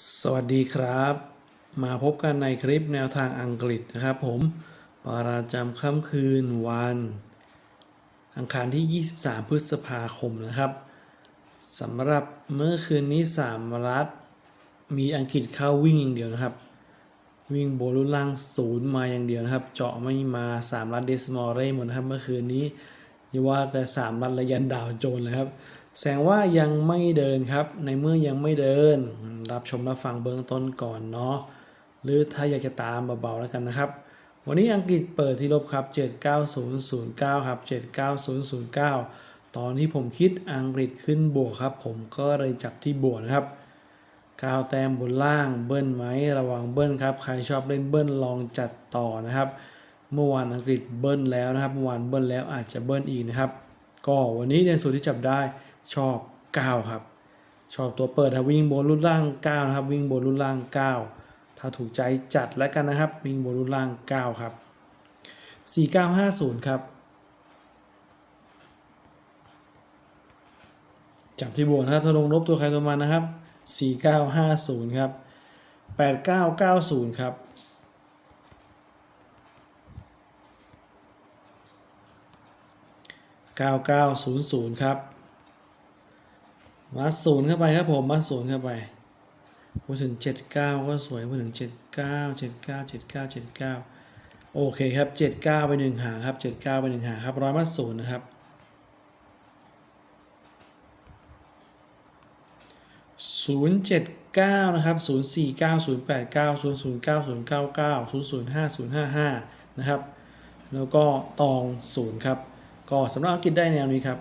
สวัสดีครับ มาพบกันในคลิปแนวทางอังกฤษนะครับผมประจำค่ำคืนวัน อังคารที่ 23 พฤษภาคมนะครับสำหรับเมื่อคืนนี้ 3 รัฐ มีอังกฤษเข้าวิ่งอย่างเดียวนะครับ วิ่งโบลูล่างศูนย์มาอย่างเดียวนะครับ เจาะไม่มา 3 รัฐเดสมอลเร่หมดนะครับเมื่อคืนนี้อย่าว่าแต่3รัฐระยันดาวโจนเลยครับแสดงว่ายังไม่เดินครับในเมื่อยังไม่เดิน รับชมรับฟังเบื้องต้นก่อนเนาะหรือถ้าอยากจะตามเบาๆแล้วกันนะครับ วันนี้อังกฤษเปิดที่ลบครับ 79009 ครับ 79009 ตอนที่ผมคิดอังกฤษขึ้นบวกครับ ผมก็เลยจับที่บวกนะครับ9แต้มบนล่างเบิ้ลไหมระวังเบิ้ลครับใครชอบเล่นเบิ้ลลองจัดต่อนะครับ เมื่อวานอังกฤษเบิ้ลแล้วนะครับเมื่อวานเบิ้ลแล้วอาจจะเบิ้ลอีกนะครับ ก็วันนี้ในส่วนที่จับได้ชอบ 9 ครับ ชอบตัวเปิดครับวิ่งบนรุ่นล่าง9นะครับวิ่งบนรุ่นล่าง 9 ถ้าถูกใจจัดแล้วกันนะครับ วิ่งบนรุ่นล่าง 9 ครับ 4950 ครับจับที่บวกนะครับถ้าลงลบตัวใครตัวมันนะครับ 4950 ครับ 8990 ครับ9900 ครับ มาศูนย์เข้าไปครับผมมาศูนย์เข้าไปพูดถึง 79 ก็สวยพูดถึง 79 79 79 79 โอเคครับ 79 ไปหนึ่งหางครับ 79 ไปหนึ่งหางครับร้อยมาศูนย์นะครับศูนย์เจ็ดเก้านะครับศูนย์สี่เก้าศูนย์แปดเก้าศูนย์ศูนย์เก้าศูนย์เก้าเก้าศูนย์ศูนย์ห้าศูนย์ห้าห้านะครับ แล้วก็ตองศูนย์ครับ ก็สำหรับอังกฤษได้แนวนี้ครับ